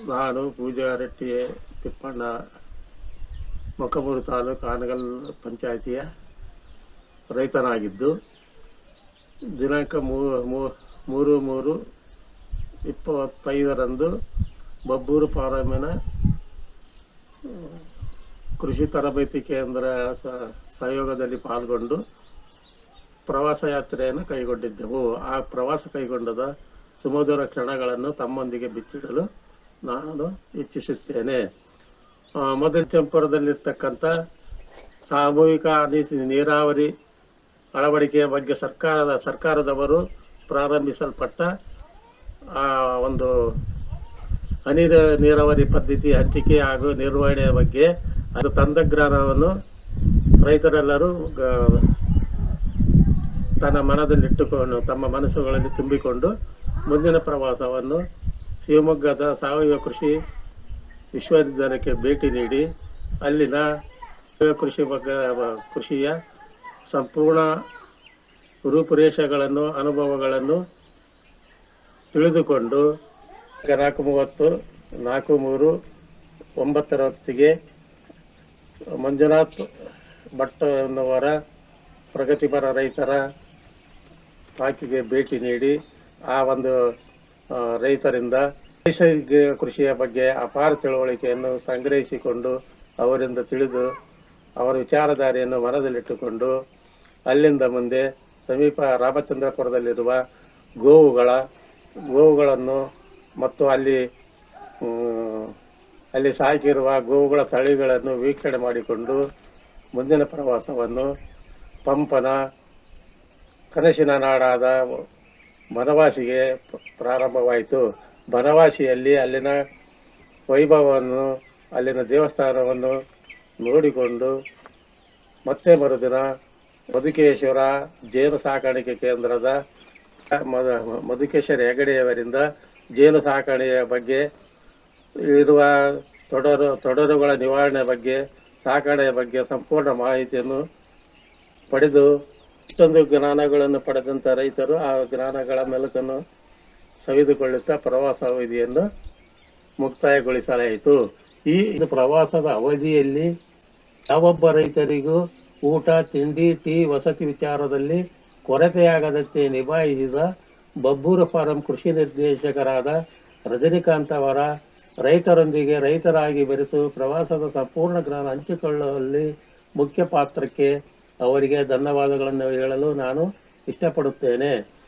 ನಾನು ಪೂಜಾರಟ್ಟಿ ತಿಪ್ಪಣ್ಣ ಮೊಕ್ಕಮೂರು ತಾಲೂಕು ಆನಗಲ್ ಪಂಚಾಯಿತಿಯ ರೈತನಾಗಿದ್ದು, ದಿನಾಂಕ ಮೂರು ಮೂರು ಇಪ್ಪತ್ತೈದರಂದು ಬಬ್ಬೂರು ಪಾರಮ್ಯನ ಕೃಷಿ ತರಬೇತಿ ಕೇಂದ್ರ ಸಹಯೋಗದಲ್ಲಿ ಪಾಲ್ಗೊಂಡು ಪ್ರವಾಸ ಯಾತ್ರೆಯನ್ನು ಕೈಗೊಂಡಿದ್ದೆವು. ಆ ಪ್ರವಾಸ ಕೈಗೊಂಡದ ಸುಮಧುರ ಕ್ಷಣಗಳನ್ನು ತಮ್ಮೊಂದಿಗೆ ಬಿಚ್ಚಿಡಲು ನಾನು ಇಚ್ಛಿಸುತ್ತೇನೆ. ಮೊದಲ ಚಂಪುರದಲ್ಲಿರ್ತಕ್ಕಂಥ ಸಾಮೂಹಿಕ ನೀರಾವರಿ ಅಳವಡಿಕೆಯ ಬಗ್ಗೆ ಸರ್ಕಾರದ, ಸರ್ಕಾರದವರು ಪ್ರಾರಂಭಿಸಲ್ಪಟ್ಟ, ಆ, ಒಂದು ಹನಿ ನೀರಾವರಿ ಪದ್ಧತಿ ಹಂಚಿಕೆ ಹಾಗೂ ನಿರ್ವಹಣೆಯ ಬಗ್ಗೆ ಅದು ತಂತ್ರಜ್ಞಾನವನ್ನು ರೈತರೆಲ್ಲರೂ ತನ್ನ ಮನದಲ್ಲಿಟ್ಟುಕೊಂಡು, ತಮ್ಮ ಮನಸ್ಸುಗಳಲ್ಲಿ ತುಂಬಿಕೊಂಡು ಮುಂದಿನ ಪ್ರವಾಸವನ್ನು ಶಿವಮೊಗ್ಗದ ಸಾವಯವ ಕೃಷಿ ವಿಶ್ವವಿದ್ಯಾಲಯಕ್ಕೆ ಭೇಟಿ ನೀಡಿ ಅಲ್ಲಿನ ಕೃಷಿ ಬಗ್ಗೆ ಕೃಷಿಯ ಸಂಪೂರ್ಣ ರೂಪುರೇಷೆಗಳನ್ನು, ಅನುಭವಗಳನ್ನು ತಿಳಿದುಕೊಂಡು ನಾಲ್ಕು ಮೂವತ್ತು, ನಾಲ್ಕು ಮೂರು ಒಂಬತ್ತರ ಹೊತ್ತಿಗೆ ಮಂಜುನಾಥ್ ಭಟ್ ಎನ್ನುವರ ಪ್ರಗತಿಪರ ರೈತರ ಪಾಕಿಗೆ ಭೇಟಿ ನೀಡಿ ಆ ಒಂದು ರೈತರಿಂದ ನೈಸರ್ಗಿಕ ಕೃಷಿಯ ಬಗ್ಗೆ ಅಪಾರ ತಿಳುವಳಿಕೆಯನ್ನು ಸಂಗ್ರಹಿಸಿಕೊಂಡು ಅವರಿಂದ ತಿಳಿದು ಅವರ ವಿಚಾರಧಾರೆಯನ್ನು ಮನದಲ್ಲಿಟ್ಟುಕೊಂಡು ಅಲ್ಲಿಂದ ಮುಂದೆ ಸಮೀಪ ರಾಮಚಂದ್ರಪುರದಲ್ಲಿರುವ ಗೋವುಗಳ, ಗೋವುಗಳನ್ನು ಮತ್ತು ಅಲ್ಲಿ ಅಲ್ಲಿ ಸಾಕಿರುವ ಗೋವುಗಳ ತಳಿಗಳನ್ನು ವೀಕ್ಷಣೆ ಮಾಡಿಕೊಂಡು ಮುಂದಿನ ಪ್ರವಾಸವನ್ನು ಪಂಪನ ಕನಸಿನ ನಾಡಾದ ಬನವಾಸಿಗೆ ಪ್ರಾರಂಭವಾಯಿತು. ಬನವಾಸಿಯಲ್ಲಿ ಅಲ್ಲಿನ ವೈಭವವನ್ನು, ಅಲ್ಲಿನ ದೇವಸ್ಥಾನವನ್ನು ನೋಡಿಕೊಂಡು ಮತ್ತೆ ಮರುದಿನ ಮಧುಕೇಶ್ವರ ಜೇನು ಸಾಕಾಣಿಕೆ ಕೇಂದ್ರದ ಮದ ಮಧುಕೇಶ್ವರ ಹೆಗಡೆಯವರಿಂದ ಜೇನು ಸಾಕಾಣೆಯ ಬಗ್ಗೆ ಇರುವ ತೊಡರು, ತೊಡರುಗಳ ನಿವಾರಣೆ ಬಗ್ಗೆ, ಸಾಕಣೆಯ ಬಗ್ಗೆ ಸಂಪೂರ್ಣ ಮಾಹಿತಿಯನ್ನು ಪಡೆದು ಇಷ್ಟೊಂದು ಜ್ಞಾನಗಳನ್ನು ಪಡೆದಂಥ ರೈತರು ಆ ಜ್ಞಾನಗಳ ಮೆಲುಕನ್ನು ಸವಿದುಕೊಳ್ಳುತ್ತಾ ಪ್ರವಾಸ ಅವಧಿಯನ್ನು ಮುಕ್ತಾಯಗೊಳಿಸಲಾಯಿತು. ಈ ಪ್ರವಾಸದ ಅವಧಿಯಲ್ಲಿ ಯಾವೊಬ್ಬ ರೈತರಿಗೂ ಊಟ, ತಿಂಡಿ, ಟೀ, ವಸತಿ ವಿಚಾರದಲ್ಲಿ ಕೊರತೆಯಾಗದಂತೆ ನಿಭಾಯಿಸಿದ ಬಬ್ಬೂರ ಫಾರಂ ಕೃಷಿ ನಿರ್ದೇಶಕರಾದ ರಜನಿಕಾಂತ್ ಅವರ ರೈತರೊಂದಿಗೆ ರೈತರಾಗಿ ಬೆರೆತು ಪ್ರವಾಸದ ಸಂಪೂರ್ಣ ಜ್ಞಾನ ಹಂಚಿಕೊಳ್ಳುವಲ್ಲಿ ಮುಖ್ಯ ಪಾತ್ರಕ್ಕೆ ಅವರಿಗೆ ಧನ್ಯವಾದಗಳನ್ನು ಹೇಳಲು ನಾನು ಇಷ್ಟಪಡುತ್ತೇನೆ.